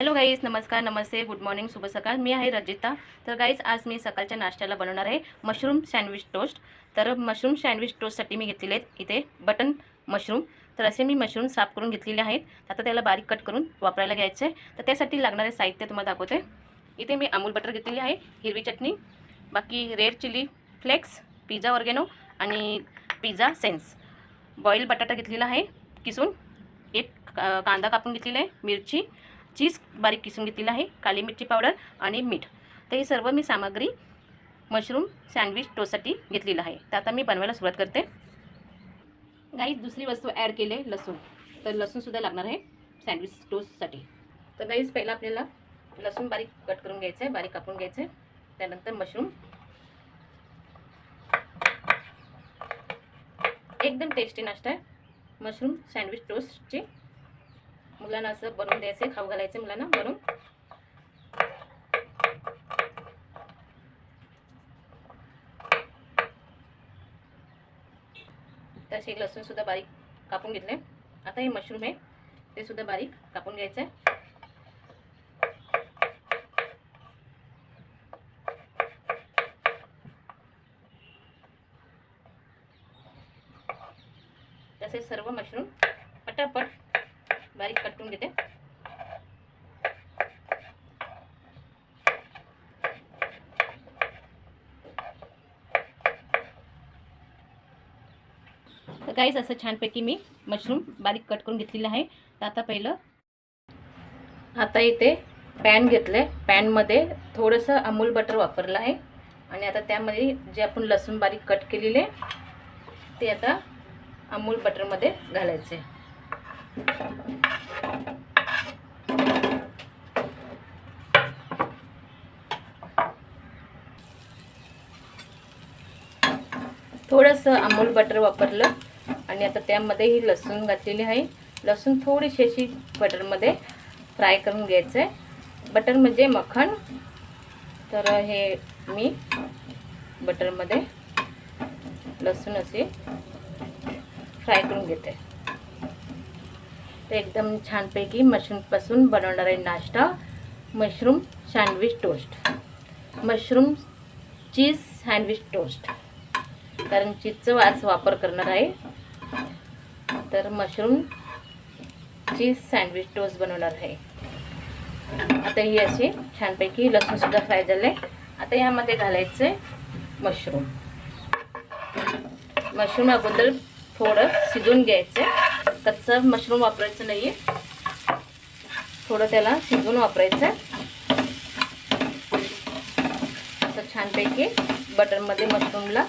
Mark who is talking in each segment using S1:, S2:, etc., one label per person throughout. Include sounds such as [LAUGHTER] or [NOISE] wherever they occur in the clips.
S1: Hello guys नमस्कार नमस्ते good morning शुभ सकाळ. मी आहे रजिता. तर गाईज आज मी सकाळच्या नाश्त्याला बनवणार आहे मशरूम सँडविच टोस्ट. तर मशरूम सँडविच टोस्टसाठी मी घेतलेले आहेत इथे बटन मशरूम. तर असे मी मशरूम साफ करून घेतलेले आहेत. आता त्याला बारीक कट करून वापरायला घ्यायचे आहे. तर त्यासाठी लागणारे साहित्य तुम्हाला दाखवते. इथे मी अमूल बटर घेतलेली आहे हिरवी चटणी बाकी red chilli flakes pizza oregano आणि पिझ्झा सेन्स. बॉईल बटाटा घेतलेला आहे किसून. एक कांदा कापून घेतलेला आहे मिरची. चीज बारीक किसून घेतलेला आहे काली मिरची पावडर आणि मीठ. तर हे सर्व मी सामग्री मशरूम सँडविच टोसाठी घेतलेलं आहे. तर आता मी बनवायला सुरुवात करते. काही दुसरी वस्तू ॲड केले लसूण. तर लसूणसुद्धा लागणार आहे सँडविच टोस्टसाठी. तर गाईज पहिला आपल्याला लसूण बारीक कट करून घ्यायचं आहे बारीक कापून घ्यायचं आहे त्यानंतर मशरूम. एकदम टेस्टी नाश्ता आहे. मशरूम सँडविच टोस्टची मुलांना असं बनवून द्यायचं खाऊ घालायचं मुलांना बनवून. तसे लसूण सुद्धा बारीक कापून घेतले आता हे मशरूम आहे ते सुद्धा बारीक कापून घ्यायचं आहे तसे सर्व मशरूम पटापट बारीक कटून घेते. तर काहीच असं छानपैकी मी मशरूम बारीक कट करून घेतलेलं आहे. तर आता पहिलं आता इथे पॅन घेतलं पॅनमध्ये थोडंसं अमूल बटर वापरलं आहे. आणि आता त्यामध्ये जे आपण लसूण बारीक कट केलेले ते आता अमूल बटरमध्ये घालायचे. थोडंसं अमूल बटर वापरलं आणि आता त्यामध्ये ही लसूण घातलेली आहे. लसूण थोडीशी अशी बटरमध्ये फ्राय करून घ्यायचं आहे बटर म्हणजे मखण तर हे मी बटरमध्ये लसूण असे फ्राय करून घेते. तर एकदम छानपैकी मशरूमपासून बनवणार आहे नाश्ता mushroom sandwich toast mushroom cheese sandwich toast कारण चीजचं आज वापर करणार आहे. तर मशरूम चीज सँडविच टोस्ट बनवणार आहे. आता ही अशी छानपैकी लसूणसुद्धा फ्राय झालं. आहे आता ह्यामध्ये घालायचं आहे मशरूम. मशरूम अगोदर थोडं शिजून घ्यायचं. कच्चं मशरूम वापरायचं नाही आहे थोडं त्याला शिजवून वापरायचं असं छानपैकी बटरमध्ये मशरूमला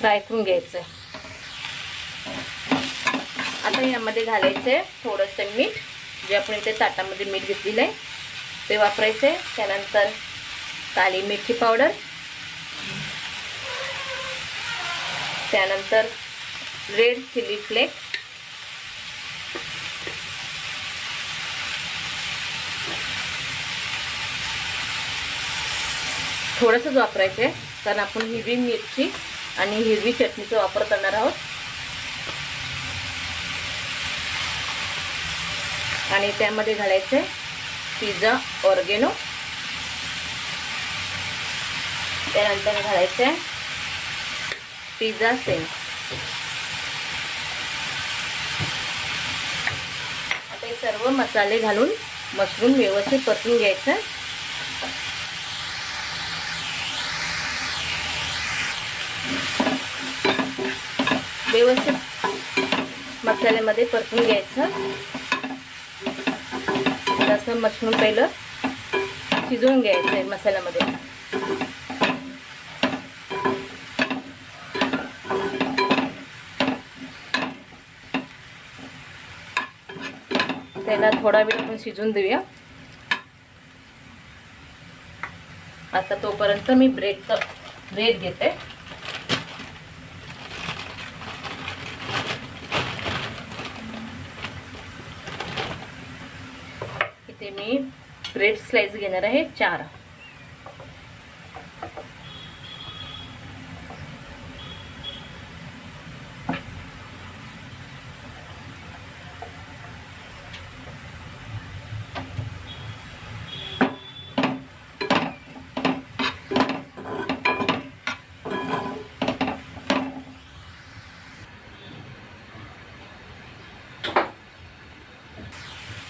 S1: फ्राय करून घ्यायचं आता यामध्ये घालायचं आहे थोडंसं मीठ. जे आपण इथे ताटामध्ये मीठ घेतलेलं आहे ते वापरायचं आहे त्यानंतर काली मिरची पावडर. त्यानंतर रेड चिली फ्लेक्स. थोडंसंच वापरायचं आहे कारण आपण हिरवी मिरची आणि हिरवी चटणीचा वापर करणार आहोत. आणि त्यामध्ये घालायचं आहे पिझ्झा ऑर्गेनो. त्यानंतर घालायचं आहे पिझ्झा सेन्स हे सर्व मसाले घालून मशरूम व्यवस्थित परतून घ्यायचं. व्यवस्थित मसाल्यामध्ये परतून घ्यायचं. तसं मशरूम पहिलं शिजवून घ्यायचं आहे मसाल्यामध्ये. त्याला थोडा वेळ आपण शिजून देऊया. आता तोपर्यंत मी ब्रेडचं ब्रेड घेते. इथे मी ब्रेड स्लाइस घेणार आहे चार.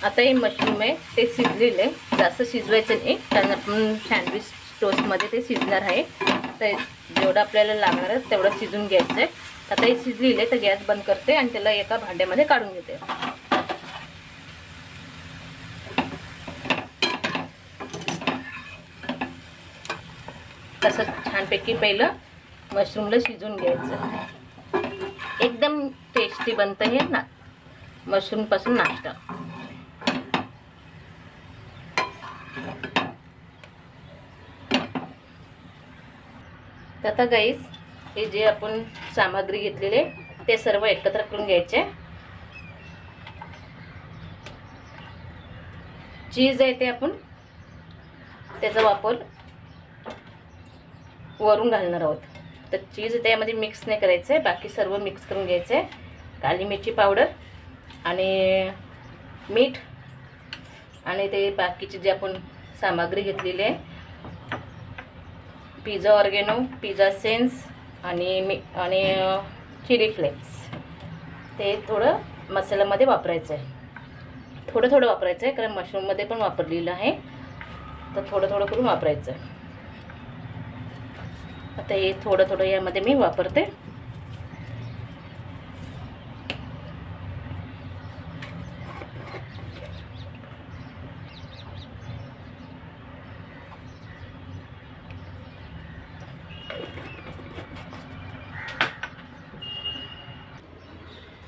S1: आता हे मशरूम आहे ते शिजलेलं आहे. जास्त शिजवायचं नाही. कारण आपण सँडविच टोस्टमध्ये ते शिजणार आहे. तर जेवढं आपल्याला लागणार आहे तेवढं शिजून घ्यायचं आहे आता हे शिजलेलं आहे तर गॅस बंद करते आणि त्याला एका भांड्यामध्ये काढून घेते. तसं छानपैकी पहिलं मशरूमला शिजून घ्यायचं. एकदम टेस्टी बनतं हे ना. मशरूमपासून नाश्ता. तर आता गाईस हे जे आपण सामग्री घेतलेले ते सर्व एकत्र करून घ्यायचे. चीज आहे ते आपण त्याचा वापर वरून घालणार आहोत. तर चीज त्यामध्ये मिक्स नाही करायचं आहे बाकी सर्व मिक्स करून घ्यायचं आहे काली मिरची पावडर आणि मीठ आणि ते बाकीची जे आपण सामग्री घेतलेली आहे पिझ्झा ऑर्गेनो पिझ्झा सेन्स आणि मी आणि चिली फ्लेक्स ते थोडं मसाल्यामध्ये वापरायचं आहे. थोडं थोडं वापरायचं आहे कारण मशरूममध्ये पण वापरलेलं आहे. तर थोडं थोडं करून वापरायचं आहे. आता हे थोडं थोडं यामध्ये मी वापरते.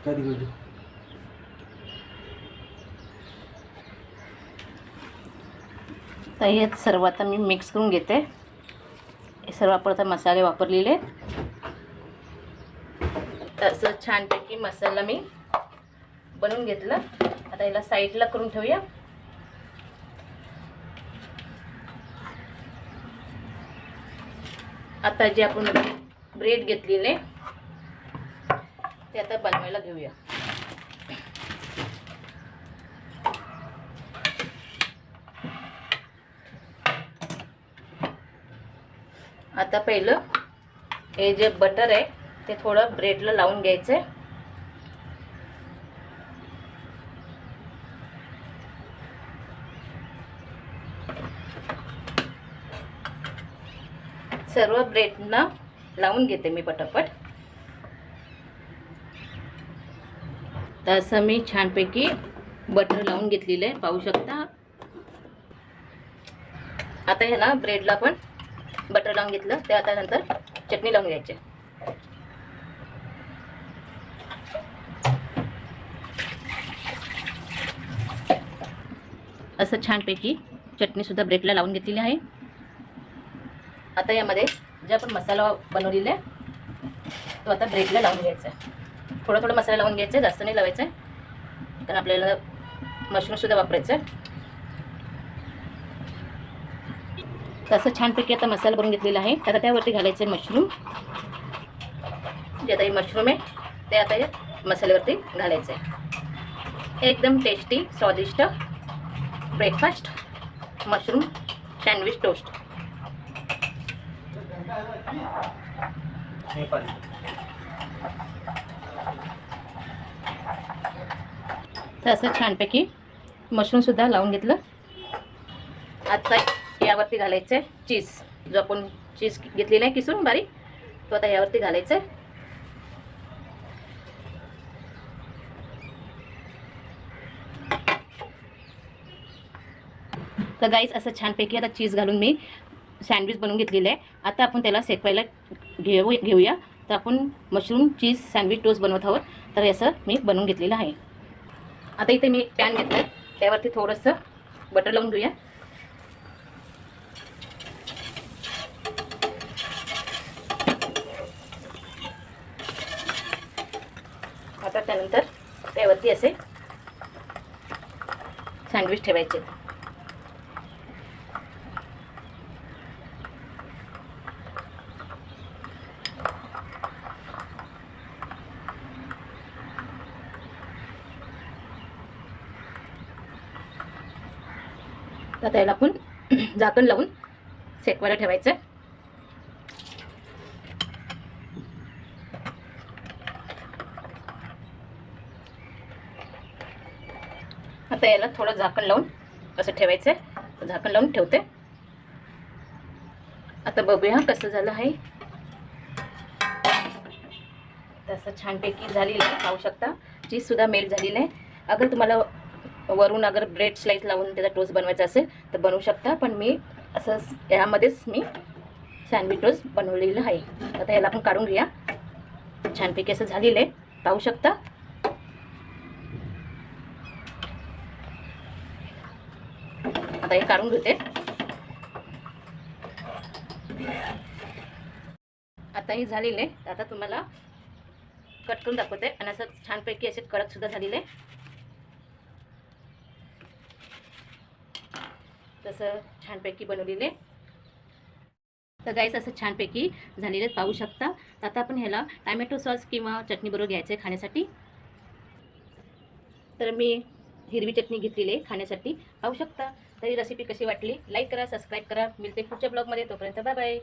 S2: कधी गेली
S1: तर हेच सर्व आता मी मिक्स करून घेते. हे सर्व आपण आता मसाले वापरलेले. तसं छानपैकी मसाला मी बनवून घेतला. आता याला साईडला करून ठेवूया. आता जे आपण ब्रेड घेतलेले ते आता बनवायला घेऊया. आता पहिलं हे जे बटर आहे ते थोडं ब्रेडला लावून घ्यायचं आहे सर्व ब्रेडनं लावून घेते मी पटापट. तर असं मी छानपैकी बटर लावून घेतलेलं आहे पाहू शकता. आता ह्याला ब्रेडला पण बटर लावून घेतलं. ते आता नंतर चटणी लावून घ्यायची. असं छानपैकी चटणीसुद्धा ब्रेडला लावून घेतलेली आहे. आता यामध्ये जे आपण मसाला बनवलेला आहे तो आता ब्रेडला लावून घ्यायचा आहे. थोडं थोडं मसाला लावून घ्यायचा आहे जास्त नाही लावायचं. आहे कारण आपल्याला मशरूमसुद्धा वापरायचं. आहे तसं छानपैकी आता मसाला भरून घेतलेला आहे. आता त्यावरती घालायचं आहे मशरूम. जे आता हे मशरूम आहे ते आता हे मसाल्यावरती घालायचं. आहे एकदम टेस्टी स्वादिष्ट ब्रेकफास्ट मशरूम सँडविच टोस्ट तर असं छानपैकी मशरूमसुद्धा लावून घेतलं. आता यावरती घालायचं आहे चीज. जो आपण चीज घेतलेला आहे किसून बारीक तो आता यावरती घालायचं आहे तर गाईस असं छानपैकी आता चीज घालून मी सँडविच बनवून घेतलेलं आहे. आता आपण त्याला सेकवायला घेऊ घेऊया. तर आपण मशरूम चीज सँडविच टोस्ट बनवत आहोत. तर असं मी बनवून घेतलेलं आहे. आता इथे मी पॅन घेतला आहे त्यावरती थोडंसं बटर लावून घेऊया. आता त्यानंतर त्यावरती असे सँडविच ठेवायचे. तर त्याला आपण [CLEARS THROAT] झाकण लावून सेकवायला ठेवायचं. आहे आता याला थोडं झाकण लावून असं ठेवायचं. आहे झाकण लावून ठेवते. आता बघूया कसं झालं आहे. तसं छानपैकी झालेलं आहे पाहू शकता. चीजसुद्धा मेल्ट झालेलं आहे. अगर तुम्हाला वरून अगर ब्रेड स्लाईस लावून त्याचा टोस्ट बनवायचा असेल तर बनवू शकता. पण मी असं यामध्येच मी सँडविच टोस्ट बनवलेलं आहे. आता याला आपण काढून घेऊया. छानपैकी असं झालेलं आहे. पाहू शकता. आता हे काढून घेते. आता हे झालेलं आहे. आता तुम्हाला कट करून दाखवते. आणि असं छानपैकी असे कडक सुद्धा झालेले आहे. तसं छानपैकी बनवलेले. तर गाईस असं छानपैकी झालेले पाहू शकता. आता आपण ह्याला टॅमॅटो सॉस किंवा चटणी बरोबर घ्यायचं आहे खाण्यासाठी. तर मी हिरवी चटणी घेतलेली आहे खाण्यासाठी. पाहू शकता. तर ही रेसिपी कशी वाटली? लाईक करा सबस्क्राईब करा. मिळते पुढच्या ब्लॉगमध्ये तोपर्यंत बाय बाय